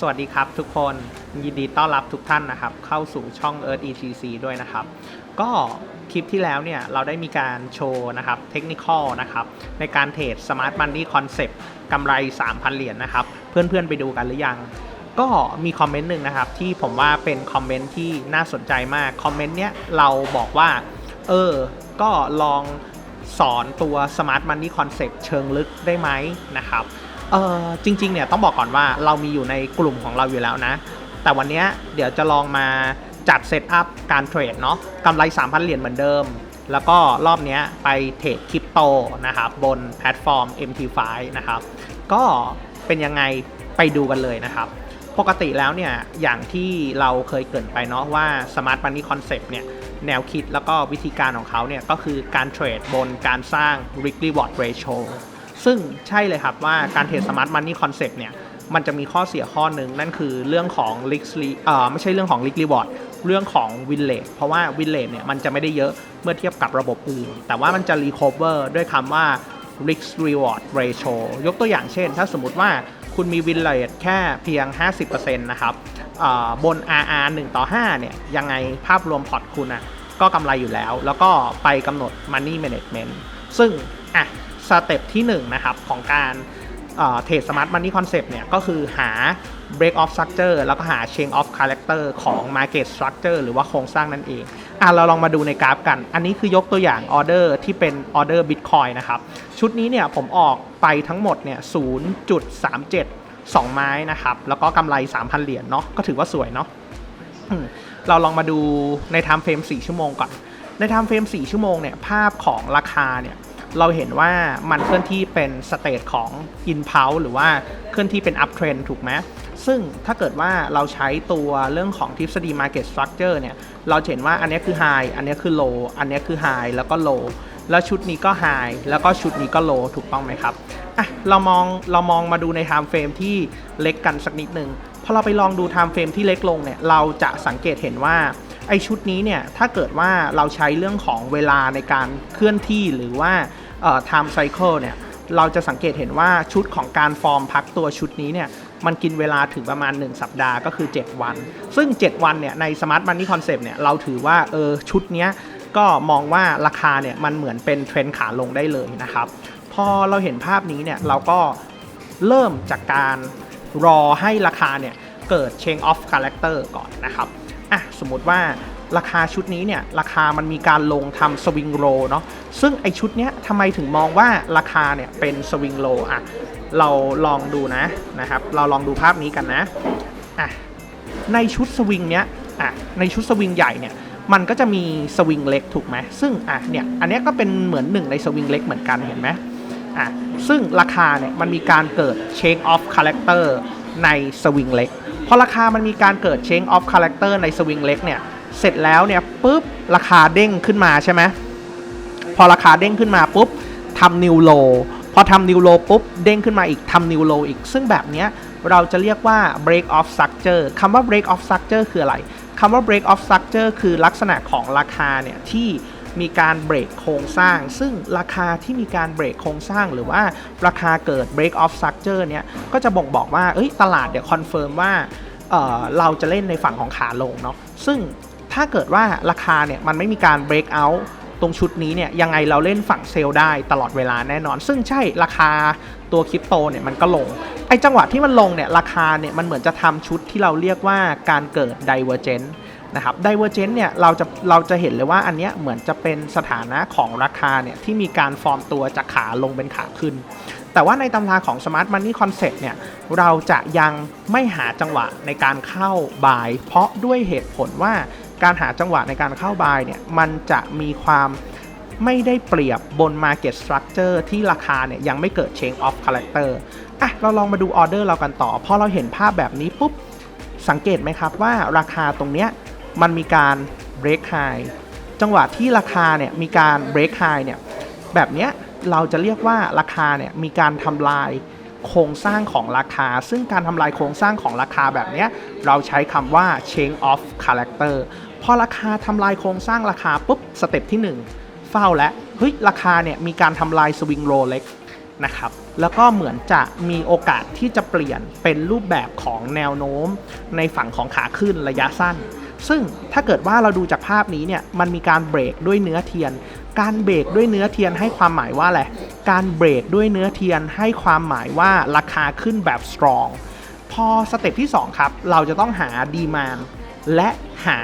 สวัสดีครับทุกคนยินดีต้อนรับทุกท่านนะครับ เข้าสู่ช่อง Earth ETC ด้วยนะครับ ก็คลิปที่แล้วเนี่ย เราได้มีการโชว์นะครับเทคนิคอลนะครับ ในการเทรด Smart Money Concept กำไร 3,000 เหรียญนะครับ เพื่อนๆไปดูกันหรือยัง ก็มีคอมเมนต์หนึ่งนะครับ ที่ผมว่าเป็นคอมเมนต์ที่น่าสนใจมาก คอมเมนต์เนี้ยเราบอกว่า เออ ก็ลองสอนตัว Smart Money Concept เชิงลึกได้ไหมนะครับ เออจริงๆเนี่ยต้องบอกก่อนว่าเรามีอยู่ในกลุ่มของเราอยู่แล้วนะ แต่วันนี้เดี๋ยวจะลองมาจัดเซตอัพการเทรดเนาะกำไร 3,000 เหรียญเหมือนเดิม แล้วก็รอบนี้ไปเทรดคริปโตนะครับ บนแพลตฟอร์ม MT5 นะครับ ก็เป็นยังไงไปดูกันเลยนะครับ ปกติแล้วเนี่ย อย่างที่เราเคยเกินไปเนาะว่า Smart Money Concept เนี่ย แนวคิดแล้วก็วิธีการของเขาเนี่ย ก็คือการเทรดบนการสร้าง Risk Reward Ratio ซึ่งใช่เลยครับว่าการเทรด Smart Money Concept เนี่ยมันจะมีข้อเสียข้อหนึ่งนั่นคือเรื่องของ risk re- เอ่อไม่ใช่เรื่องของ risk reward เรื่องของ win rate เพราะว่า win rate เนี่ยมันจะไม่ได้เยอะเมื่อเทียบกับระบบอื่น แต่ว่ามันจะ recover ด้วยคำว่า risk reward ratio ยกตัวอย่างเช่น ถ้าสมมติว่าคุณมี win rate แค่เพียง 50%นะครับอ่าบน RR 1 ต่อ 5 เนี่ย ยังไงภาพรวมพอร์ตคุณอะก็กำไรอยู่แล้ว แล้วก็ไปกำหนด money management ซึ่งอะ สเต็ปที่1นะครับของการเทรดสมาร์ทมันนี่คอนเซปต์เนี่ยก็คือหา break off structure แล้วก็หา change of character ของ market structure หรือว่าโครงสร้างนั่นเอง อะเราลองมาดูในกราฟกัน อันนี้คือยกตัวอย่างออเดอร์ที่เป็นออเดอร์ Bitcoin นะครับ ชุดนี้เนี่ยผมออกไปทั้งหมดเนี่ย 0.37 2 ไม้นะครับ แล้วก็กำไร 3,000 เหรียญเนาะ ก็ถือว่าสวยเนาะเราลองมาดูใน time frame 4ชั่วโมงก่อน ใน time frame 4ชั่วโมงเนี่ยภาพของราคาเนี่ย เราเห็นว่ามันเคลื่อนที่เป็นสเตจของ impulse หรือว่าเคลื่อนที่เป็น up trend ถูกไหมซึ่งถ้าเกิดว่าเราใช้ตัวเรื่องของทฤษฎี market structure เนี่ย เราเห็นว่าอันนี้คือ high อันนี้คือ low อันนี้คือ high แล้วก็ low แล้วชุดนี้ก็ high แล้วก็ชุดนี้ก็ low ถูกต้องไหมครับอะเรามองเรามองมาดูใน time frame ที่เล็กกันสักนิดหนึ่งพอเราไปลองดู time frame ที่เล็กลงเนี่ย เราจะสังเกตเห็นว่าไอชุดนี้เนี่ย ถ้าเกิดว่าเราใช้เรื่องของเวลาในการเคลื่อนที่หรือว่า เอ่อ time cycle เนี่ยเราจะสังเกตเห็นว่าชุดของการฟอร์มพักตัวชุดนี้เนี่ยมันกินเวลาถึงประมาณ 1 สัปดาห์ก็คือ 7 วัน ซึ่ง 7 วันเนี่ยใน Smart Money Concept เนี่ยเราถือว่าเออชุดเนี้ยก็มองว่าราคาเนี่ยมันเหมือนเป็นเทรนด์ขาลงได้เลยนะครับ พอเราเห็นภาพนี้เนี่ยเราก็เริ่มจากการรอให้ราคาเนี่ยเกิด change of character ก่อนนะครับอะสมมติว่า ราคาชุดนี้เนี่ยราคามันมีการลงทำสวิงโ w เนาะซึ่งไอชุดเนี้ยทำไมถึงมองว่าราคาเนี่ยเป็นสวิงโ w อะเราลองดูนะนะครับ เราลองดูภาพนี้กันนะอะในชุดสวิงเนี้ยอะในชุดสวิงใหญ่เนี่ยมันก็จะมีสวิงเล็กถูกไหมซึ่งอะเนี่ยอันนี้ก็เป็นเหมือนหนึ่งในสวิงเล็กเหมือนกันเห็นไหมอะซึ่งราคาเนี่ยมันมีการเกิด change of character ในสวิงเล็กพอราคามันมีการเกิด change of character ในสวิงเล็กเนี่ย เสร็จแล้วเนี่ยปุ๊บราคาเด้งขึ้นมาใช่ไหมพอราคาเด้งขึ้นมาปุ๊บทำ new low พอทำ new low ปุ๊บเด้งขึ้นมาอีกทำ new low อีก ซึ่งแบบเนี้ยเราจะเรียกว่า break off structure คำว่า break off structure คืออะไรคำว่า break off structure คือลักษณะของราคาเนี่ยที่มีการเบรกโครงสร้าง ซึ่งราคาที่มีการเบรกโครงสร้างหรือว่าราคาเกิด break off structure เนี่ยก็จะบ่งบอกว่าเอ้ยตลาดเดี๋ยวคอนเฟิร์มว่าเเราจะเล่นในฝั่งของขาลงเนาะซึ่ง ถ้าเกิดว่าราคาเนี่ยมันไม่มีการ break out ตรงชุดนี้เนี่ยยังไงเราเล่นฝั่งเซลล์ได้ตลอดเวลาแน่นอน ซึ่งใช่ราคาตัวคริปโตเนี่ยมันก็ลง ไอจังหวะที่มันลงเนี่ยราคาเนี่ยมันเหมือนจะทำชุดที่เราเรียกว่าการเกิด divergence นะครับ divergence เนี่ยเราจะเราจะเห็นเลยว่าอันเนี้ยเหมือนจะเป็นสถานะของราคาเนี่ยที่มีการฟอร์มตัวจากขาลงเป็นขาขึ้น แต่ว่าในตำราของ Smart Money Concept เนี่ยเราจะยังไม่หาจังหวะในการเข้าบาย เพราะด้วยเหตุผลว่า การหาจังหวะในการเข้าบายเนี่ยมันจะมีความไม่ได้เปรียบบน Market Structure ที่ราคาเนี่ยยังไม่เกิด Change of Character อะเราลองมาดูออเดอร์เรากันต่อ พอเราเห็นภาพแบบนี้ปุ๊บ สังเกตไหมครับว่าราคาตรงเนี้ยมันมีการ break high จังหวะที่ราคาเนี่ยมีการ break high เนี่ยแบบเนี้ยเราจะเรียกว่าราคาเนี่ยมีการทำลายโครงสร้างของราคา ซึ่งการทำลายโครงสร้างของราคาแบบเนี้ยเราใช้คำว่า change of character พอราคาทำลายโครงสร้างราคาปุ๊บสเต็ปที่ 1 เฝ้าและเฮ้ยราคาเนี่ยมีการทำลายสวิงโ w เล็กนะครับแล้วก็เหมือนจะมีโอกาสที่จะเปลี่ยนเป็นรูปแบบของแนวโน้ม ในฝั่งของขาขึ้นระยะสั้น ซึ่งถ้าเกิดว่าเราดูจากภาพนี้เนี่ยมันมีการเบรกด้วยเนื้อเทียน การเบรกด้วยเนื้อเทียนให้ความหมายว่าอะไรการเบรกด้วยเนื้อเทียนให้ความหมายว่าราคาขึ้นแบบ strong พอสเต็ปที่ 2 ครับ เราจะต้องหาดีมานและหา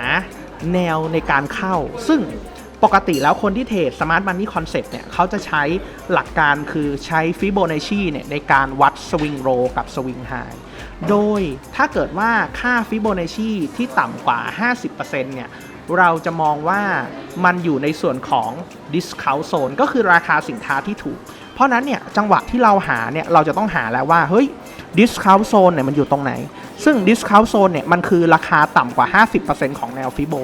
แนวในการเข้า ซึ่งปกติแล้วคนที่เทรด Smart Money Concept เนี่ยเขาจะใช้หลักการคือใช้ Fibonacci เนี่ยในการวัด Swing Low กับ Swing High โดยถ้าเกิดว่าค่า Fibonacci ที่ต่ำกว่า 50%เนี่ยเราจะมองว่ามันอยู่ในส่วนของ discount zone ก็คือราคาสินค้าที่ถูก เพราะนั้นเนี่ยจังหวะที่เราหาเนี่ยเราจะต้องหาแล้วว่าเฮ้ย discount zone เนี่ยมันอยู่ตรงไหน ซึ่ง discount zone เนี่ยมันคือราคาต่ำกว่า 50%ของแนวฟิโบ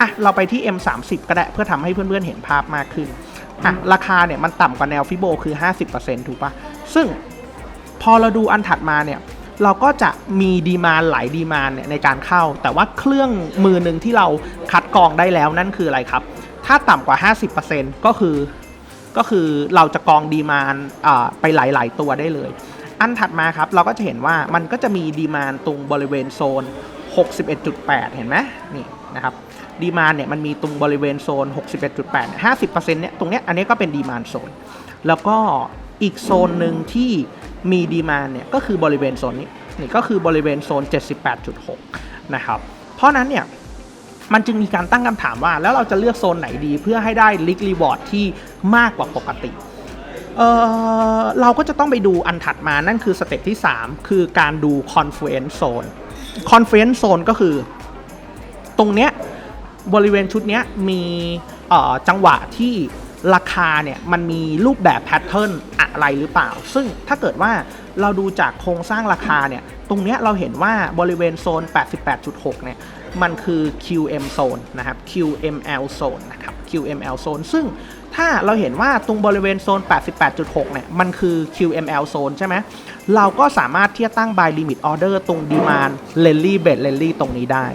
อะเราไปที่ M30 ก็ได้เพื่อทำให้เพื่อนๆเห็นภาพมากขึ้นอะราคาเนี่ยมันต่ำกว่าแนวฟิโบคือ 50%ถูกปะซึ่งพอเราดูอันถัดมาเนี่ยเราก็จะมีดีมานหลายดีมานเนี่ยในการเข้า แต่ว่าเครื่องมือหนึ่งที่เราคัดกรองได้แล้วนั่นคืออะไรครับ ถ้าต่ำกว่า 50%ก็คือก็คือเราจะกรองดีมานไปหลาย ๆ ตัวได้เลย อันถัดมาครับ เราก็จะเห็นว่ามันก็จะมีดีมานตรงบริเวณโซน 61.8 เห็นไหมนี่นะครับดีมานเนี่ยมันมีตรงบริเวณโซน 61.8 50%เนี่ยตรงเนี้ยอันนี้ก็เป็นดีมานโซน แล้วก็อีกโซนหนึ่งที่มีดีมานเนี่ยก็คือบริเวณโซนนี้นี่ก็คือบริเวณโซน 78.6 นะครับ เพราะนั้นเนี่ยมันจึงมีการตั้งคำถามว่า แล้วเราจะเลือกโซนไหนดีเพื่อให้ได้ลิกรีวอร์ดที่มากกว่าปกติ เออเราก็จะต้องไปดูอันถัดมานั่นคือสเต็ปที่ 3 คือการดู confluence zone confluence zone ก็คือ ตรงเนี้ยบริเวณชุดเนี้ยมีจังหวะที่ราคาเนี่ยมันมีรูปแบบแพทเทิร์นอะไรหรือเปล่า ซึ่งถ้าเกิดว่าเราดูจากโครงสร้างราคาเนี่ย ตรงเนี้ยเราเห็นว่าบริเวณโซน 88.6 เนี่ย มันคือ QM zone นะครับ QML zone นะครับ QML zone ซึ่ง ถ้าเราเห็นว่าตรงบริเวณโซน 88.6 เนี่ย มันคือ QML zone ใช่ไหม เราก็สามารถที่จะตั้ง buy limit order ตรง demand rally bed rally ตรงนี้ได้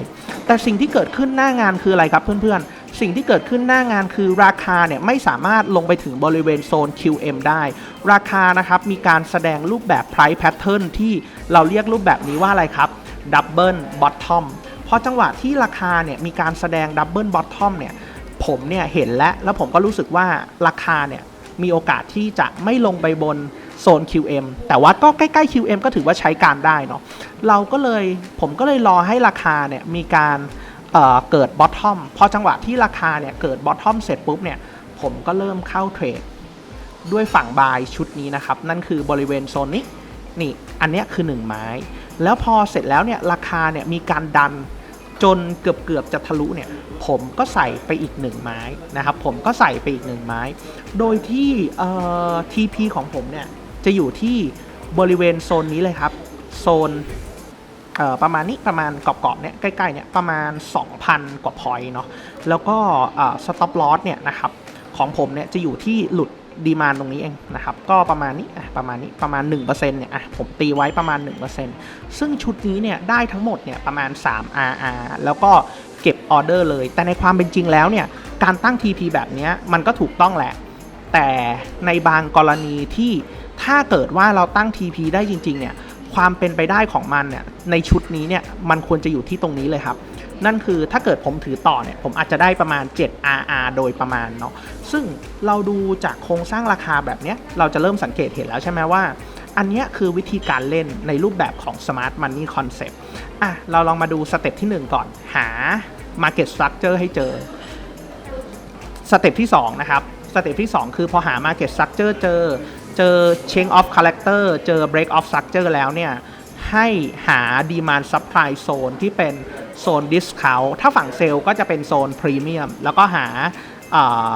แต่สิ่งที่เกิดขึ้นหน้างานคืออะไรครับเพื่อนๆ สิ่งที่เกิดขึ้นหน้างานคือราคาเนี่ยไม่สามารถลงไปถึงบริเวณโซน QM ได้ ราคานะครับมีการแสดงรูปแบบ price pattern ที่เราเรียกรูปแบบนี้ว่าอะไรครับ double bottom พอจังหวะที่ราคาเนี่ยมีการแสดง double bottom เนี่ย ผมเนี่ยเห็นแล้วแล้วผมก็รู้สึกว่าราคาเนี่ยมีโอกาสที่จะไม่ลงไปบนโซน QM แต่ว่าก็ใกล้ๆ QM ก็ถือว่าใช้การได้เนาะเราก็เลยผมก็เลยรอให้ราคาเนี่ยมีการเเกิดบอททอมพอจังหวะที่ราคาเนี่ยเกิดบอททอมเสร็จปุ๊บเนี่ยผมก็เริ่มเข้าเทรดด้วยฝั่งบายชุดนี้นะครับ นั่นคือบริเวณโซนนี้นี่อันเนี้ยคือ 1 ไม้ แล้วพอเสร็จแล้วเนี่ยราคาเนี่ยมีการดัน จนเกือบเกือบๆจะทะลุเนี่ยผมก็ใส่ไปอีก1ไม้นะครับผมก็ใส่ไปอีก1ไม้ โดยที่เอ่อ TP ของผมเนี่ยจะอยู่ที่บริเวณโซนนี้เลยครับโซนประมาณนี้ประมาณกรอบๆเนี่ยใกล้ๆเนี่ยประมาณ 2,000 กว่าพอยต์เนาะแล้วก็สต็อปลอสเนี่ยนะครับของผมเนี่ยจะอยู่ที่หลุด ดีมานตรงนี้เองนะครับ ก็ประมาณนี้อะประมาณนี้ประมาณ 1%เนี่ยอะผมตีไว้ประมาณ 1%ซึ่งชุดนี้เนี่ยได้ทั้งหมดเนี่ยประมาณ 3 RR แล้วก็เก็บออเดอร์เลย แต่ในความเป็นจริงแล้วเนี่ยการตั้ง TP แบบนี้มันก็ถูกต้องแหละ แต่ในบางกรณีที่ถ้าเกิดว่าเราตั้ง TP ได้จริง ๆ เนี่ย ความเป็นไปได้ของมันเนี่ยในชุดนี้เนี่ยมันควรจะอยู่ที่ตรงนี้เลยครับ นั่นคือถ้าเกิดผมถือต่อเนี่ยผมอาจจะได้ประมาณ 7 RR โดยประมาณเนาะซึ่งเราดูจากโครงสร้างราคาแบบเนี้ยเราจะเริ่มสังเกตเห็นแล้วใช่ไหมว่า อันเนี้ยคือวิธีการเล่นในรูปแบบของ Smart Money Concept อะเราลองมาดูสเต็ปที่ 1 ก่อนหา Market Structure ให้เจอสเต็ปที่2นะครับสเต็ปที่ 2 คือพอหา Market Structure เจอ เจอ Change of Character เจอ Break of Structure แล้วเนี่ยให้หา Demand Supply Zone ที่เป็นโซน Discount ถ้าฝั่งเซลล์ก็จะเป็นโซน Premium แล้วก็หา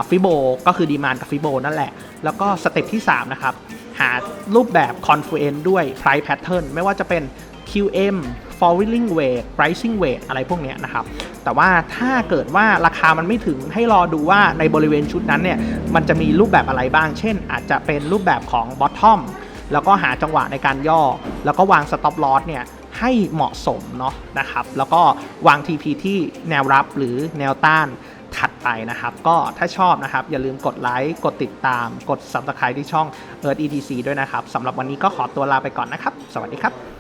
ฟิโบก็คือ Demand กับฟิโบนั่นแหละ แล้วก็สเต็ปที่ 3 นะครับ หารูปแบบ Confluence ด้วย Price Pattern ไม่ว่าจะเป็น QM falling weight pricing weight อะไรพวกนี้นะครับ แต่ว่าถ้าเกิดว่าราคามันไม่ถึงให้รอดูว่าในบริเวณชุดนั้นเนี่ยมันจะมีรูปแบบอะไรบ้าง เช่น อาจจะเป็นรูปแบบของ bottom แล้วก็หาจังหวะในการย่อ แล้วก็วาง stop loss เนี่ยให้เหมาะสมเนาะนะครับ แล้วก็วาง TP ที่แนวรับหรือแนวต้านถัดไปนะครับ ก็ถ้าชอบนะครับ อย่าลืมกดไลค์ กดติดตาม กด Subscribe ที่ช่อง Earth ETC ด้วยนะครับสำหรับวันนี้ก็ขอตัวลาไปก่อนนะครับ สวัสดีครับ